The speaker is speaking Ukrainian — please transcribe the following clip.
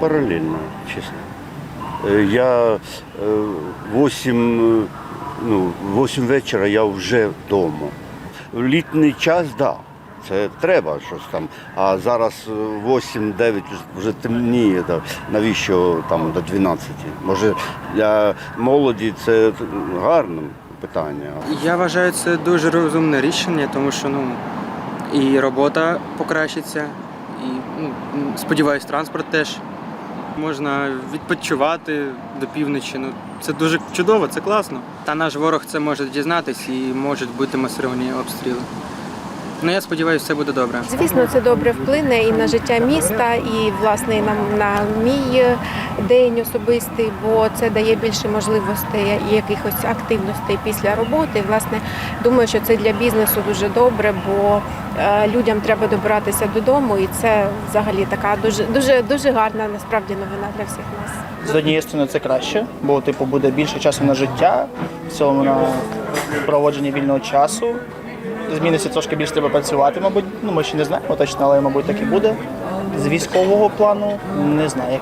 паралельно, чесно. Е, Я е, 8, е, ну, 8 вечора я вже вдома. В літній час, так. Да, це треба щось там. А зараз е, 8-9 вже темніє. Да. Навіщо там до 12? Може для молоді це гарне питання. Я вважаю це дуже розумне рішення, тому що ну і робота покращиться, і ну, сподіваюсь, транспорт теж. Можна відпочивати до півночі. Ну це дуже чудово, це класно. Та наш ворог це може дізнатись і можуть бути масировані обстріли. Ну я сподіваюся, все буде добре. Звісно, це добре вплине і на життя міста, і власне і на, на мій день особистий, бо це дає більше можливостей і якихось активностей після роботи. І, власне, думаю, що це для бізнесу дуже добре, бо е, людям треба добиратися додому, і це взагалі така дуже дуже дуже гарна насправді новина для всіх нас. З однієї сторони це краще, бо типу буде більше часу на життя, в цілому на проводження вільного часу. Зміниться трошки більше треба працювати, мабуть. Ну ми ще не знаємо точно, але мабуть так і буде. З військового плану не знаю.